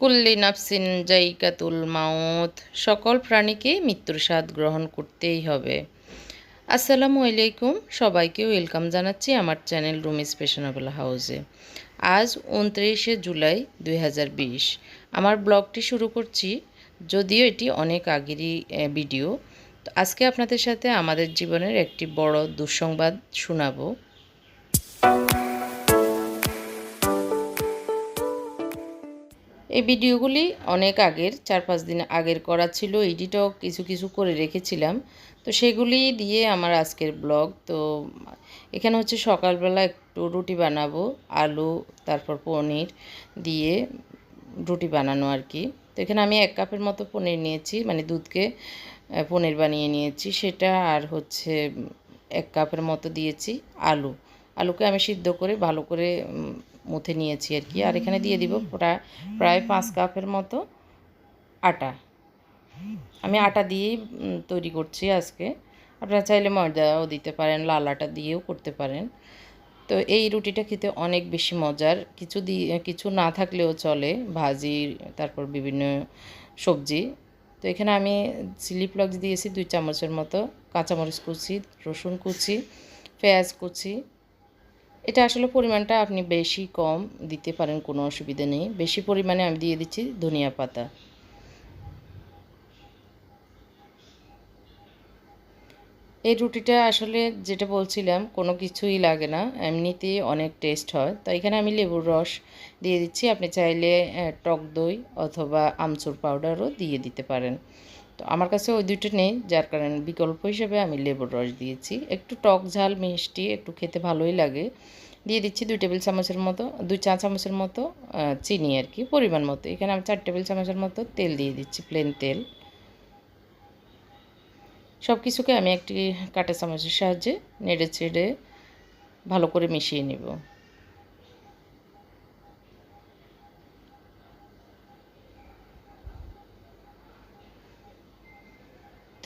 কুল্লি নাফসিন জাইকাতুল মাউত। সকল প্রাণীকে মৃত্যুর স্বাদ গ্রহণ করতেই হবে। আসসালামু আলাইকুম। সবাইকে ওয়েলকাম জানাচ্ছি আমার চ্যানেল রুমিস ফ্যাশনেবল হাউসে। আজ উনত্রিশে জুলাই দুই হাজার বিশ। আমার ব্লগটি শুরু করছি, যদিও এটি অনেক আগেরই ভিডিও। আজকে আপনাদের সাথে আমাদের জীবনের একটি বড় দুঃসংবাদ শোনাবো। এই ভিডিওগুলি অনেক আগের চার পাঁচ দিন আগের করা ছিল, এডিটও কিছু কিছু করে রেখেছিলাম। তো সেগুলি দিয়ে আমার আজকের ব্লগ। তো এখানে হচ্ছে সকালবেলা একটু রুটি বানাবো, আলু, তারপর পনির দিয়ে রুটি বানানো আর কি। তো এখানে আমি এক কাপের মতো পনির নিয়েছি মানে দুধকে পনির বানিয়ে নিয়েছি। সেটা আর হচ্ছে এক কাপের মতো দিয়েছি আলু। আলুকে আমি সিদ্ধ করে ভালো করে মুথে নিয়েছি আর কি। আর এখানে দিয়ে দিব প্রায় প্রায় পাঁচ কাপের মতো আটা। আমি আটা দিয়েই তৈরি করছি আজকে। আপনারা চাইলে ময়দাও দিতে পারেন, লাল আটা দিয়েও করতে পারেন। তো এই রুটিটা খেতে অনেক বেশি মজার। কিছু দিয়ে কিছু না থাকলেও চলে ভাজি, তারপর বিভিন্ন সবজি। তো এখানে আমি চিলি ফ্লেক্স দিয়েছি, দুই চামচের মতো কাঁচামরিচ কুচি, রসুন কুচি, পেঁয়াজ কুচি এটা আসলে পরিমাণটা আপনি বেশি কম দিতে পারেন, কোনো অসুবিধা নেই। বেশি পরিমাণে আমি দিয়ে দিচ্ছি ধনিয়া পাতা। এই রুটিটা আসলে যেটা বলছিলাম, কোনো কিছুই লাগে না, এমনিতেই অনেক টেস্ট হয়। তো এখানে আমি লেবুর রস দিয়ে দিচ্ছি। আপনি চাইলে টক দই অথবা আমচুর পাউডারও দিয়ে দিতে পারেন। তো আমার কাছে ওই দুটো নেই, যার কারণে বিকল্প হিসেবে আমি লেবুর রস দিয়েছি। একটু টক ঝাল, মিষ্টি, একটু খেতে ভালোই লাগে। দিয়ে দিচ্ছি দুই টেবিল চামচের মতো, দুই চা চামচের মতো চিনি আর কি, পরিমাণ মতো। এখানে আমি চার টেবিল চামচের মতো তেল দিয়ে দিচ্ছি প্লেন তেল। সব কিছুকে আমি একটি কাঁটা চামচের সাহায্যে নেড়ে চেড়ে ভালো করে মিশিয়ে নেব।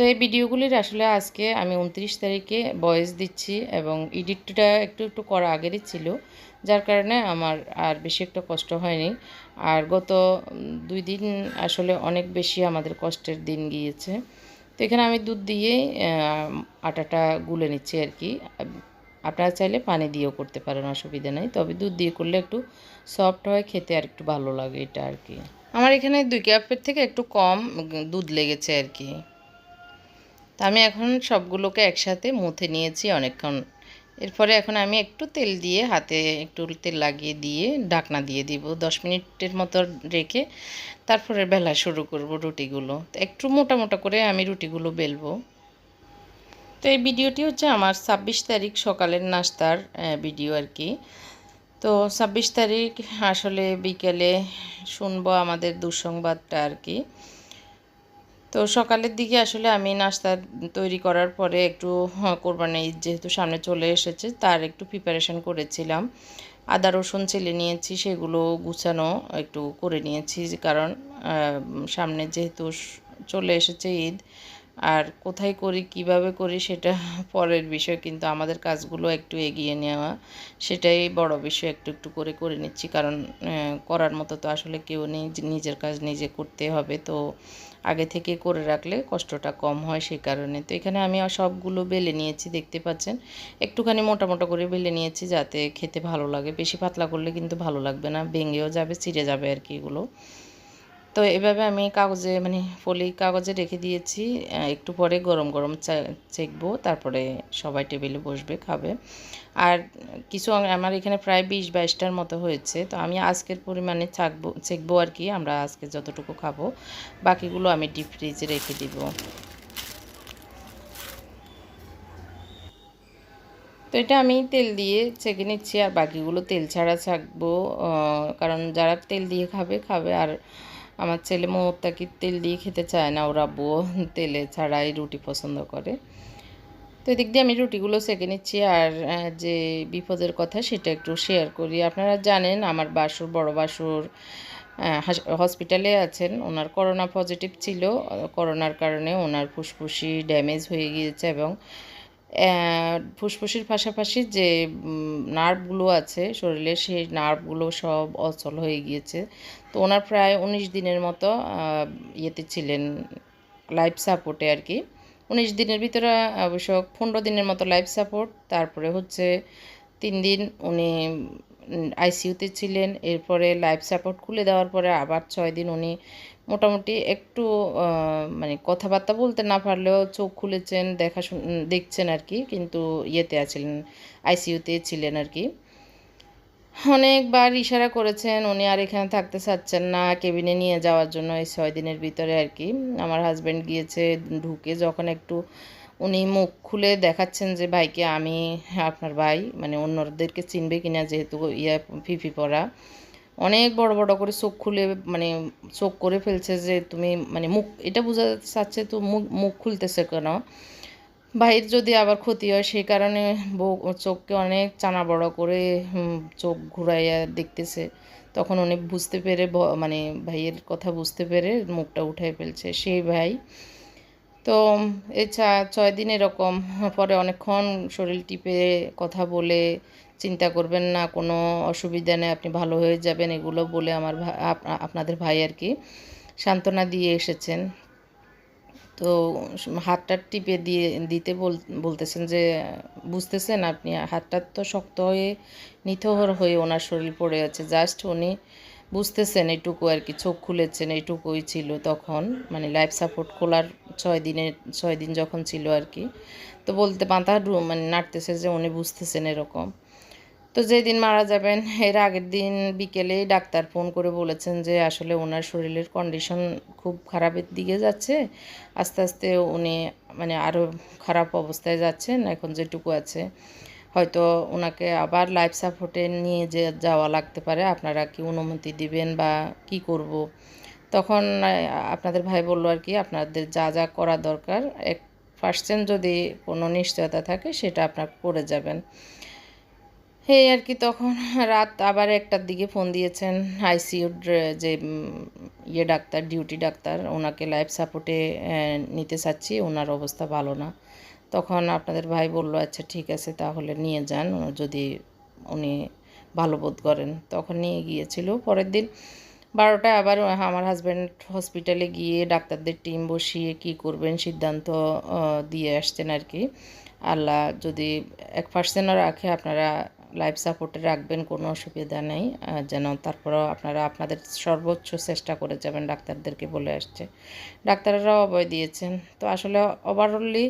তো এই ভিডিওগুলির আসলে আজকে আমি উনত্রিশ তারিখে ভয়েস দিচ্ছি এবং এডিটটা একটু একটু করা আগেরই ছিল, যার কারণে আমার আর বেশি একটা কষ্ট হয়নি। আর গত দুই দিন আসলে অনেক বেশি আমাদের কষ্টের দিন গিয়েছে। তো এখানে আমি দুধ দিয়ে আটাটা গুলে নিচ্ছি আর কি। আপনারা চাইলে পানি দিয়েও করতে পারেন, অসুবিধা নেই। তবে দুধ দিয়ে করলে একটু সফট হয়, খেতে আর একটু ভালো লাগে এটা আর কি। আমার এখানে দুই কাপের থেকে একটু কম দুধ লেগেছে আর কি। তা আমি এখন সবগুলোকে একসাথে মুথে নিয়েছি অনেকক্ষণ। এরপরে এখন আমি একটু তেল দিয়ে হাতে একটু তেল লাগিয়ে দিয়ে ঢাকনা দিয়ে দিব। দশ মিনিটের মতো রেখে তারপরে বেলা শুরু করব রুটিগুলো। তো একটু মোটা মোটা করে আমি রুটিগুলো বেলবো। তো এই ভিডিওটি হচ্ছে আমার ছাব্বিশ তারিখ সকালের নাস্তার ভিডিও আর কি। তো ছাব্বিশ তারিখ আসলে বিকেলে শুনব আমাদের দুঃসংবাদটা আর কি। তো সকালের দিকে আসলে আমি নাস্তা তৈরি করার পরে একটু হ্যাঁ, কোরবানি যেহেতু সামনে চলে এসেছে তার একটু প্রিপারেশন করেছিলাম। আদা রসুন ছেলে নিয়েছি সেগুলো গুছানো একটু করে নিয়েছি কারণ সামনে যেহেতু চলে এসেছে ঈদ আর কোথায় করি কীভাবে করি সেটা পরের বিষয় কিন্তু আমাদের কাজগুলো একটু এগিয়ে নেওয়া সেটাই বড় বিষয় একটু একটু করে করে নিচ্ছি কারণ করার মতো তো আসলে কেউ নেই নিজের কাজ নিজে করতে হবে তো আগে থেকে করে রাখলে কষ্টটা কম হয় সেই কারণে। তো এখানে আমি সবগুলো বেলে নিয়েছি, দেখতে পাচ্ছেন? একটুখানি মোটা মোটা করে বেলে নিয়েছি যাতে খেতে ভালো লাগে। বেশি পাতলা করলে কিন্তু ভালো লাগবে না, ভেঙেও যাবে, ছিঁড়ে যাবে আর কি এগুলো। তো এভাবে আমি কাগজে মানে ফলি কাগজে রেখে দিয়েছি। একটু পরে গরম গরম চেকবো তারপরে সবাই টেবিলে বসবে, খাবে। আর কিছু আমার এখানে প্রায় বিশ, বাইশটার মতো হয়েছে। তো আমি আজকের পরিমাণে চাকবো চেকবো আর কি, আমরা আজকে যতটুকু খাব। বাকিগুলো আমি ডিপ ফ্রিজে রেখে দিব। তো এটা আমি তেল দিয়ে ছেঁকে নিচ্ছি, আর বাকিগুলো তেল ছাড়া ছাকবো। কারণ যারা তেল দিয়ে খাবে খাবে। আর আমার ছেলে মোত্তাকি তেল দিয়ে খেতে চায় না? ওরা আব্বুও তেলে ছাড়াই রুটি পছন্দ করে। তো এদিক দিয়ে আমি রুটিগুলো সেঁকে নিচ্ছি আর যে বিপদের কথা সেটা একটু শেয়ার করি। আপনারা জানেন আমার বাসুর, বড় বাসুর হসপিটালে আছেন। ওনার করোনা পজিটিভ ছিল। করোনার কারণে ওনার ফুসফুসি ড্যামেজ হয়ে গিয়েছে এবং ফুসফুসির পাশাপাশি যে নার্ভগুলো আছে শরীরে সেই নার্ভগুলো সব অচল হয়ে গিয়েছে। তো ওনার প্রায় উনিশ দিনের মতো ইয়েতে ছিলেন লাইফ সাপোর্টে আর কি। উনিশ দিনের ভিতরে অবশ্য পনেরো দিনের মতো লাইফ সাপোর্ট তারপরে হচ্ছে তিন দিন উনি আইসিইউতে ছিলেন। এরপরে লাইফ সাপোর্ট খুলে দেওয়ার পরে আবার ছয় দিন উনি মোটামুটি একটু মানে কথাবার্তা বলতে না পারলেও চোখ খুলেছেন, দেখা দেখছেন আর কি, কিন্তু ইয়েতে আছিলেন আইসিইউতে ছিলেন আর কি। অনেকবার ইশারা করেছেন, উনি আর এখানে থাকতে চাচ্ছেন না, কেবিনে নিয়ে যাওয়ার জন্য এই ছয় দিনের ভিতরে আর কি। আমার হাজব্যান্ড গিয়েছে, ঢুকে যখন একটু উনি মুখ খুলে দেখাচ্ছেন যে, ভাইকে আমি, আপনার ভাই মানে অন্যদেরকে চিনবে কিনা, যেহেতু ইয়া, ফিফি পরা। অনেক বড় বড় করে চোখ খুলে মানে চোখ করে ফেলছে যে তুমি মানে মুখ, এটা বোঝা যাচ্ছে তো মুখ মুখ খুলতেছে কেন? ভাইয়ের যদি আবার ক্ষতি হয় সেই কারণে বউ চোখকে অনেক চানা বড় করে চোখ ঘুরাইয়া দেখতেছে। তখন উনি বুঝতে পেরে মানে ভাইয়ের কথা বুঝতে পেরে মুখটা উঠাই ফেলছে, সেই ভাই। তো চা- ছয় দিন এরকম, পরে অনেকক্ষণ শরীর টিপে কথা বলে চিন্তা করবেন না, কোনো অসুবিধা নেই, আপনি ভালো হয়ে যাবেন, এগুলো বলে আমার আপনাদের ভাই আর কি সান্ত্বনা দিয়ে এসেছেন। তো হাতটা টিপে দিয়ে, দিতে বল, বলতেছেন যে, বুঝতেছেন আপনি, হাতটা তো শক্ত হয়ে নিথহর হয়ে ওনার শরীর পড়ে আছে, জাস্ট উনি বুঝতেছেন এইটুকু আর কি, চোখ খুলেছেন এইটুকুই ছিল তখন মানে লাইফ সাপোর্ট খোলার ছয় দিনের, ছয় দিন যখন ছিল আর কি। তো বলতে মাথা মানে নাড়তেছে যে উনি বুঝতেছেন এরকম। তো যেদিন মারা যাবেন, এর আগের দিন বিকেলে ডাক্তার ফোন করে বলেছেন যে আসলে ওনার শরীরের কন্ডিশন খুব খারাপের দিকে যাচ্ছে। আস্তে আস্তে উনি মানে আরও খারাপ অবস্থায় যাচ্ছেন, এখন যেটুকু আছে। হয়তো ওনাকে আবার লাইফ সাপোর্টে নিয়ে যে যাওয়া লাগতে পারে, আপনারা কি অনুমতি দিবেন বা কি করব? তখন আপনাদের ভাই বলল আর কি, আপনাদের যা যা করা দরকার, এক পার্সেন্ট যদি কোনো নিশ্চয়তা থাকে, সেটা আপনার করে যাবেন। এই আর কি তখন রাত আবার একটার দিকে ফোন দিয়েছেন আইসিইউর যে ইয়ে ডাক্তার, ডিউটি ডাক্তার, ওনাকে লাইফ সাপোর্টে নিতে চাচ্ছি, ওনার অবস্থা ভালো না। তখন আপনাদের ভাই বলল আচ্ছা ঠিক আছে, তাহলে নিয়ে যান। যদি উনি ভালো বোধ করেন। তখন নিয়ে গিয়েছিল। পরের দিন বারোটায় আবার আমার হাজব্যান্ড হসপিটালে গিয়ে ডাক্তারদের টিম বসিয়ে কি করবেন সিদ্ধান্ত দিয়ে আসছেন আর কি। আল্লাহ যদি এক পার্সেন্টও রাখে, আপনারা লাইফ সাপোর্টে রাখবেন, কোনো অসুবিধা নেই। যেন তারপরেও আপনারা আপনাদের সর্বোচ্চ চেষ্টা করে যাবেন, ডাক্তারদেরকে বলে আসছে। ডাক্তাররাও অভয় দিয়েছেন। তো আসলে ওভারঅলি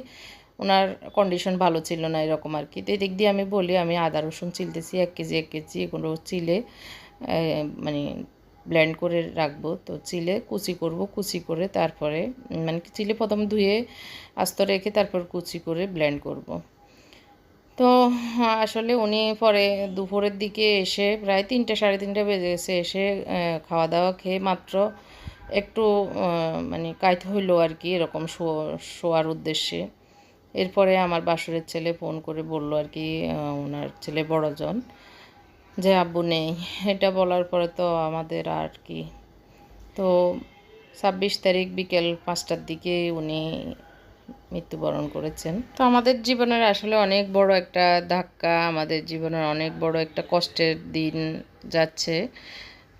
ওনার কন্ডিশন ভালো ছিল না এরকম আর কি। তো এদিক দিয়ে আমি বলি, আমি আদা, রসুন চিলতেছি, এক কেজি এক কেজি এগুলো চিলে মানে ব্লেন্ড করে রাখব। তো চিলে কুচি করব, কুচি করে তারপরে মানে চিলে প্রথম ধুয়ে আস্ত রেখে তারপর কুচি করে ব্লেন্ড করব। তো আসলে উনি পরে দুপুরের দিকে এসে প্রায় তিনটে, সাড়ে তিনটে বেজে গেছে এসে খাওয়া দাওয়া খেয়ে মাত্র একটু মানে কাইতে হইল আর কি এরকম শোয়ার উদ্দেশ্যে। এরপরে আমার বাসুরের ছেলে ফোন করে বলল আর কি ওনার ছেলে বড়জন, যে আব্বু নেই। এটা বলার পরে তো আমাদের আর কি। তো ছাব্বিশ তারিখ বিকেল পাঁচটার দিকে উনি মৃত্যুবরণ করেছেন। তো আমাদের জীবনের আসলে অনেক বড় একটা ধাক্কা, আমাদের জীবনের অনেক বড় একটা কষ্টের দিন যাচ্ছে।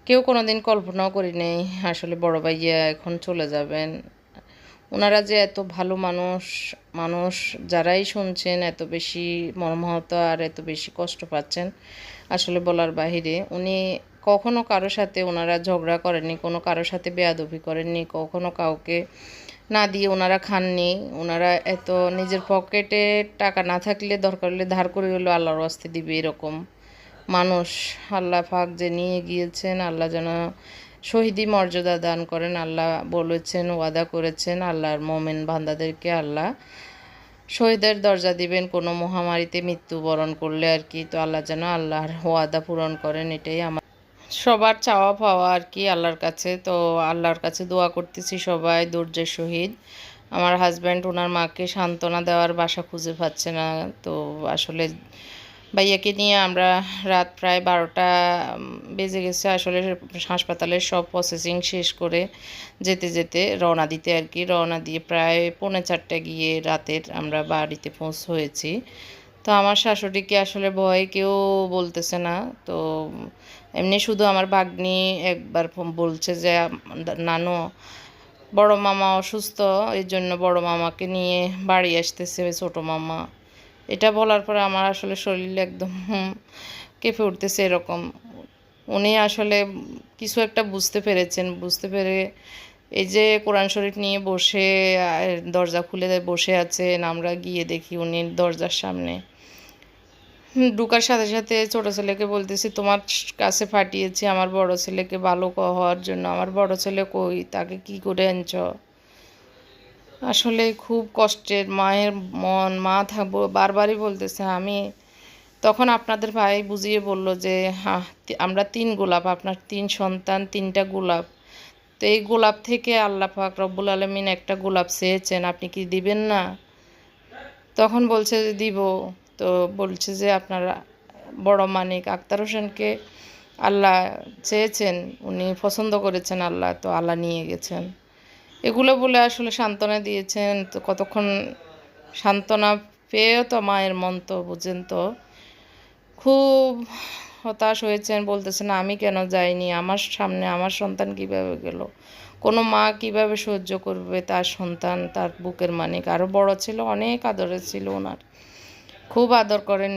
কেউ কোনো দিন কল্পনাও করি নেই আসলে বড় ভাইয়া এখন চলে যাবেন। ওনারা যে এত ভালো মানুষ মানুষ যারাই শুনছেন, এত বেশি মর্মাহত আর এত বেশি কষ্ট পাচ্ছেন আসলে বলার বাহিরে, উনি কখনো কারও সাথে ওনারা ঝগড়া করেননি, কোনো কারোর সাথে বেয়াদবি করেননি, কখনো কাউকে না দিয়ে ওনারা খাননি, ওনারা এত নিজের পকেটে টাকা না থাকলে দরকার হলে ধার করে হলো আল্লাহর ওয়াস্তে দিবে এরকম মানুষ। আল্লাহ পাক যে নিয়ে গিয়েছেন, আল্লাহ যেন শহীদি মর্যাদা দান করেন, আল্লাহ বলেছেন, ওয়াদা করেছেন, আল্লাহর মোমেন বান্দাদেরকে আল্লাহ শহীদের দরজা দিবেন, কোনো মহামারীতে মৃত্যুবরণ করলে আর কি। তো আল্লাহ যেন আল্লাহর ওয়াদা পূরণ করেন, এটাই আমার সবার চাওয়া পাওয়া আর কি আল্লাহর কাছে। তো আল্লাহর কাছে দোয়া করতেছি সবাই ধৈর্যের শহীদ। আমার হাজব্যান্ড ওনার মাকে সান্ত্বনা দেওয়ার বাসা খুঁজে পাচ্ছে না। তো আসলে ভাইয়াকে নিয়ে আমরা রাত প্রায় বারোটা বেজে গেছে। আসলে হাসপাতালের সব প্রসেসিং শেষ করে যেতে যেতে রওনা দিতে আর কি। রওনা দিয়ে প্রায় পৌনে চারটে গিয়ে রাতের আমরা বাড়িতে পৌঁছ হয়েছি। তো আমার শাশুড়িকে আসলে ভয়? কেউ বলতেছে না। তো, এমনি শুধু আমার ভাগ্নি একবার বলছে যে, নানো, বড় মামা অসুস্থ এই জন্য বড় মামাকে নিয়ে বাড়ি আসতেছে, ছোট মামা। এটা বলার পরে আমার আসলে শরীর একদম কেঁপে উঠতেছে এরকম। উনি আসলে কিছু একটা বুঝতে পেরেছেন। বুঝতে পেরে এই যে কোরআন শরীফ নিয়ে বসে দরজা খুলে বসে আছেন, আমরা গিয়ে দেখি উনি দরজার সামনে। ঢুকার সাথে সাথে ছোট ছেলেকে বলতেছি, তোমার কাছে পাঠিয়েছি আমার বড় ছেলেকে ভালো হওয়ার জন্য। আমার বড় ছেলে কই? তাকে কি করে আনছ? আসলে খুব কষ্টের, মায়ের মন, মা থাকব, বারবারই বলতেছে, আমি তখন আপনাদের ভাই বুঝিয়ে বলল যে হ্যাঁ আমরা তিন গোলাপ, আপনার তিন সন্তান, তিনটা গোলাপ। তো এই গোলাপ থেকে আল্লাহ পাক রব্বুল আলমিন একটা গোলাপ চেয়েছেন, আপনি কি দিবেন না? তখন বলছে যে, দিব। তো বলছে যে, আপনারা বড় মানিক আক্তার হোসেনকে আল্লাহ চেয়েছেন, উনি পছন্দ করেছেন আল্লাহ, তো আল্লাহ নিয়ে গেছেন। এগুলো বলে আসলে সান্ত্বনা দিয়েছেন। তো কতক্ষণ সান্ত্বনা পেয়েও তো মায়ের মন তো বুঝেন তো। খুব হতাশ হয়েছেন, বলতেছেন, আমি কেন যাইনি? আমার সামনে আমার সন্তান কীভাবে গেল? কোনো মা কীভাবে সহ্য করবে তার সন্তান, তার বুকের মানিক? আরও বড় ছিল, অনেক আদরের ছিল ওনার। খুব আদর করেন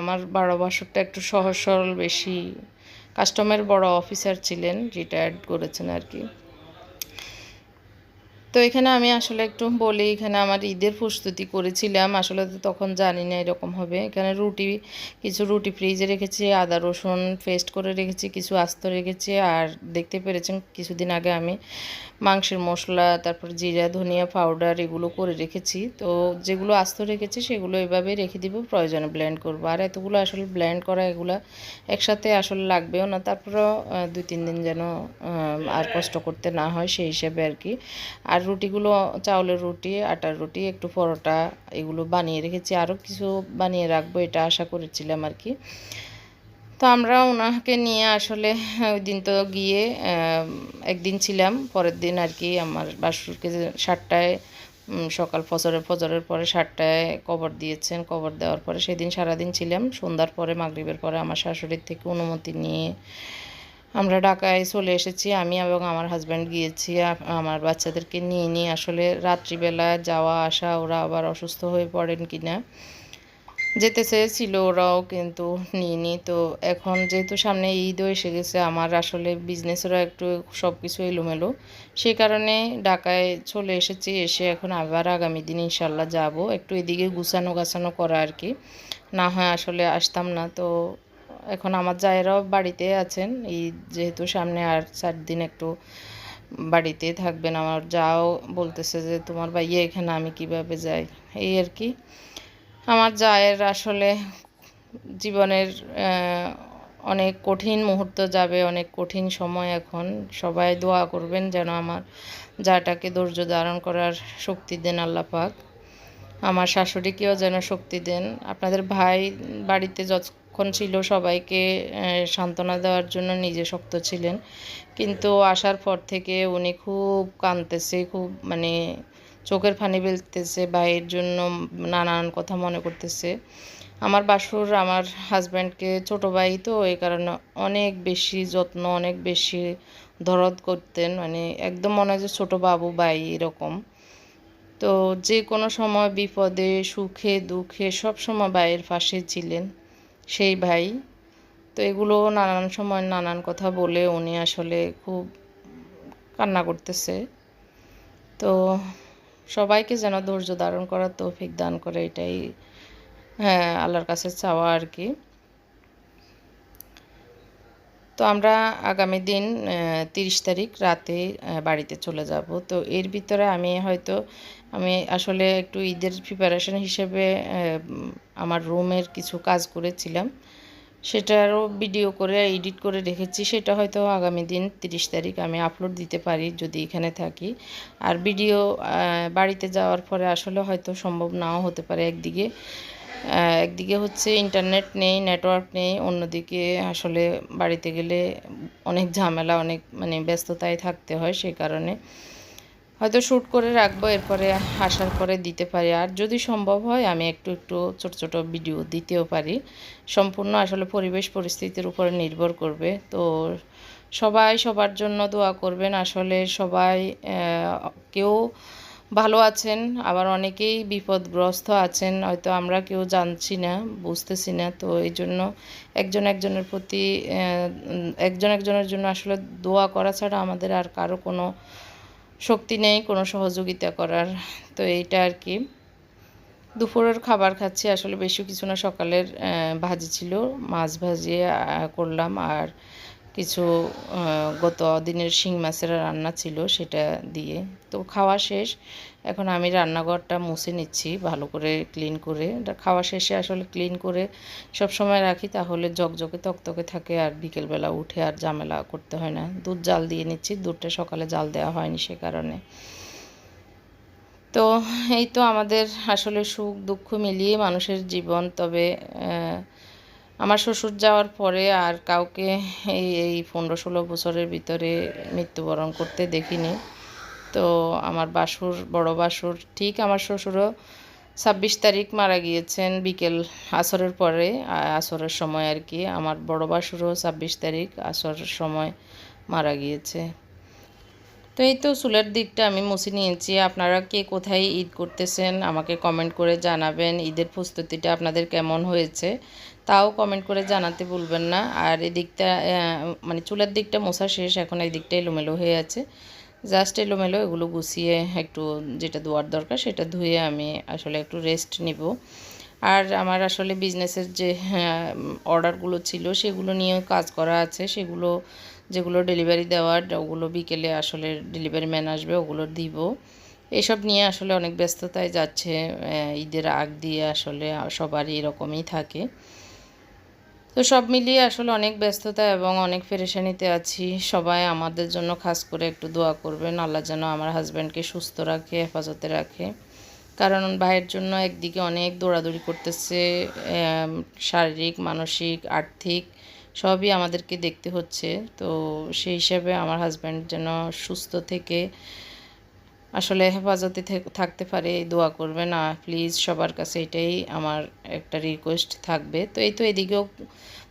আমার বারো বছরটা একটু সহজ সরল বেশি। কাস্টমের বড় অফিসার ছিলেন রিটায়ার্ড করেছেন আর কি। তো এখানে আমি আসলে একটু বলি, এখানে আমার ঈদের প্রস্তুতি করেছিলাম। আসলে তো তখন জানি না এরকম হবে। এখানে রুটি, কিছু রুটি ফ্রিজে রেখেছি, আদা রসুন পেস্ট করে রেখেছি, কিছু আস্ত রেখেছি, আর দেখতে পেরেছেন কিছুদিন আগে আমি মাংসের মশলা, তারপর জিরা, ধনিয়া পাউডার এগুলো করে রেখেছি। তো যেগুলো আস্ত রেখেছি সেগুলো এভাবে রেখে দিব, প্রয়োজনে ব্লেন্ড করব। আর এতগুলো আসলে ব্লেন্ড করা এগুলো একসাথে আসলে লাগবেও না। তারপরেও দুই, তিন দিন যেন আর কষ্ট করতে না হয় সেই হিসাবে আর কি। আর রুটিগুলো, চাউলের রুটি, আটার রুটি, একটু পরোটা, এগুলো বানিয়ে রেখেছি। আরও কিছু বানিয়ে রাখব, এটা আশা করেছিলাম আর কি। তো আমরা ওনাকে নিয়ে আসলে ওই দিন তো গিয়ে একদিন ছিলাম। পরের দিন আর কি আমার বাসুরকে সাতটায় সকাল ফজরের ফজরের পরে সাতটায় কবর দিয়েছেন। কবর দেওয়ার পরে সেদিন সারাদিন ছিলাম। সন্ধ্যার পরে, মাগরীবের পরে আমার শাশুড়ির থেকে অনুমতি নিয়ে আমরা ঢাকায় চলে এসেছি, আমি এবং আমার হাজব্যান্ড গিয়েছি আমার বাচ্চাদেরকে নিয়ে নিয়ে আসলে রাত্রিবেলা যাওয়া, আসা, ওরা আবার অসুস্থ হয়ে পড়েন কিনা। যেতে চেয়েছিল ওরাও কিন্তু নিইনি তো এখন যেহেতু সামনে ঈদও এসে গেছে, আমার আসলে বিজনেসেরও একটু সব কিছু এলোমেলো। সেই কারণে ঢাকায় চলে এসেছি, এসে এখন আবার আগামী দিন ইনশাল্লাহ যাব। একটু এদিকে গুছানো গাছানো করা আর কি। না হয় আসলে আসতাম না, তো এখন আমার জায়েরাও বাড়িতে আছেন। এই যেহেতু সামনে আর চার দিন একটু বাড়িতে থাকবেন, আমার যাও বলতেছে যে, তোমার ভাইয়া এখানে, আমি কীভাবে যাই? এই আর কি। আমার জায়ের আসলে জীবনের অনেক কঠিন মুহূর্ত যাবে, অনেক কঠিন সময় এখন। সবাই দোয়া করবেন যেন আমার যাটাকে ধৈর্য ধারণ করার শক্তি দেন আল্লাহ পাক। আমার শাশুড়িকেও যেন শক্তি দেন। আপনাদের ভাই বাড়িতে যতক্ষণ ছিল সবাইকে সান্ত্বনা দেওয়ার জন্য নিজে শক্ত ছিলেন। কিন্তু আসার পর থেকে উনি খুব কাঁদতেছে, খুব মানে চোখের ফানি ফেলতেছে ভাইয়ের জন্য নানান কথা মনে করতেছে। আমার বাসুর, আমার হাজব্যান্ডকে ছোট ভাই তো, এই কারণে অনেক বেশি যত্ন, অনেক বেশি দরদ করতেন। মানে একদম মনে হয় যে ছোটো বাবু ভাই এরকম। তো যে কোনো সময় বিপদে, সুখে, দুঃখে সব সময় ভাইয়ের পাশে ছিলেন। সেই ভাই। তো এগুলো নানান সময় নানান কথা বলে উনি আসলে খুব কান্না করতেছে। তো সবাইকে যেন ধৈর্য ধারণ করার তৌফিক দান করে এটাই হ্যাঁ আল্লাহর কাছে চাওয়া আর কি। তো আমরা আগামী দিন তিরিশ তারিখ রাতে বাড়িতে চলে যাব। তো এর ভিতরে আমি হয়তো, আমি আসলে একটু ঈদের প্রিপারেশন হিসেবে আমার রুমের কিছু কাজ করেছিলাম। সেটারও ভিডিও করে এডিট করে রেখেছি। সেটা হয়তো আগামী দিন তিরিশ তারিখ আমি আপলোড দিতে পারি যদি এখানে থাকি। আর ভিডিও বাড়িতে যাওয়ার পরে আসলে হয়তো সম্ভব নাও হতে পারে একদিকে। একদিকে হচ্ছে ইন্টারনেট নেই নেটওয়ার্ক নেই, অন্যদিকে আসলে বাড়িতে গেলে অনেক ঝামেলা, অনেক মানে ব্যস্ততায় থাকতে হয় সেই কারণে। হয়তো শ্যুট করে রাখব, এরপরে আসার পরে দিতে পারি। আর যদি সম্ভব হয়, আমি একটু একটু ছোট ছোট ভিডিও দিতেও পারি। সম্পূর্ণ আসলে পরিবেশ, পরিস্থিতির উপরে নির্ভর করবে। তো সবাই সবার জন্য দোয়া করবেন। আসলে সবাই কেউ ভালো আছেন, আবার অনেকেই বিপদগ্রস্ত আছেন, হয়তো আমরা কেউ জানছি না, বুঝতেছি না, তো এই জন্য একজন একজনের প্রতি একজন একজনের জন্য আসলে দোয়া করা ছাড়া আমাদের আর কারও কোনো শক্তি নেই, কোনো সহযোগিতা করার, তো এইটা আর কি। দুপুরের খাবার খাচ্ছি, আসলে বেশি কিছু না, সকালের ভাজি ছিল, মাছ ভাজিয়ে করলাম, আর কিছু গত দিনের শিং মাছের রান্না ছিল সেটা দিয়ে। তো খাওয়া শেষ। এখন আমি রান্নাঘরটা মুছে নিচ্ছি, ভালো করে ক্লিন করে। খাওয়া শেষে আসলে ক্লিন করে সব সময় রাখি, তাহলে জকজকে তকতকে থাকে আর বিকেলবেলা উঠে আর ঝামেলা করতে হয় না। দুধ জাল দিয়ে নিচ্ছি, দুধটা সকালে জাল দেওয়া হয়নি সে কারণে। তো এই তো আমাদের আসলে সুখ দুঃখ মিলিয়ে মানুষের জীবন। তবে আমার শ্বশুর যাওয়ার পরে আর কাউকে এই এই পনেরো ষোলো বছরের ভিতরে মৃত্যুবরণ করতে দেখিনি। তো আমার বাসুর, বড় বাসুর, ঠিক আমার শ্বশুরও ছাব্বিশ তারিখ মারা গিয়েছেন বিকেল আসরের পরে আসরের সময় আর কি। আমার বড় বাসুরও ছাব্বিশ তারিখ আসরের সময় মারা গিয়েছে। তো এই তো চুলের দিকটা আমি মুছে নিয়েছি। আপনারা কে কোথায় ঈদ করতেছেন আমাকে কমেন্ট করে জানাবেন। ঈদের প্রস্তুতিটা আপনাদের কেমন হয়েছে? তাও কমেন্ট করে জানাতে ভুলবেন না। আর এই দিকটা মানে চুলের দিকটা মোছা শেষ, এখন এই দিকটা এলোমেলো হয়ে আছে। জাস্ট এলোমেলো, এগুলো গুছিয়ে একটু যেটা ধোয়ার দরকার সেটা ধুয়ে আমি আসলে একটু রেস্ট নিব। আর আমার আসলে বিজনেসের যে অর্ডারগুলো ছিল, সেগুলো নিয়েও কাজ করা আছে। সেগুলো যেগুলো ডেলিভারি দেওয়ার, ওগুলো বিকেলে আসলে ডেলিভারি ম্যান আসবে, ওগুলো দিব। এসব নিয়ে আসলে অনেক ব্যস্ততায় যাচ্ছে ঈদের আগ দিয়ে আসলে সবারই এরকমই থাকে। তো সব মিলিয়ে আসলে অনেক ব্যস্ততা এবং অনেক পেরেশানিতে আছি। সবাই আমাদের জন্য খাস করে একটু দোয়া করবেন। আল্লাহ যেন আমার হাজব্যান্ডকে সুস্থ রাখে, হেফাজতে রাখে। কারণ ভাইয়ের জন্য একদিকে অনেক দৌড়াদৌড়ি করতেছে শারীরিক, মানসিক, আর্থিক, সবই আমাদেরকে দেখতে হচ্ছে। তো সেই হিসাবে আমার হাজব্যান্ড যেন সুস্থ থেকে আসলে হেফাজতে থাকতে পারে দোয়া করবেন। না প্লিজ সবার কাছে এটাই আমার একটা রিকোয়েস্ট থাকবে। তো এই তো এদিকেও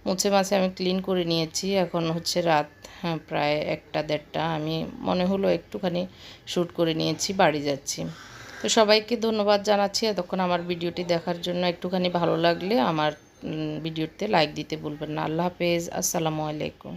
মুছে মাছে আমি ক্লিন করে নিয়েছি। এখন হচ্ছে রাত হ্যাঁ প্রায় একটা, দেড়টা। আমি, মনে হলো একটুখানি শ্যুট করে নিয়েছি, বাড়ি যাচ্ছি। তো সবাইকে ধন্যবাদ জানাচ্ছি। এতক্ষণ আমার ভিডিওটি দেখার জন্য একটুখানি ভালো লাগলে আমার ভিডিওতে লাইক দিতে ভুলবেন না। আল্লাহ হাফেজ। আসসালামু আলাইকুম।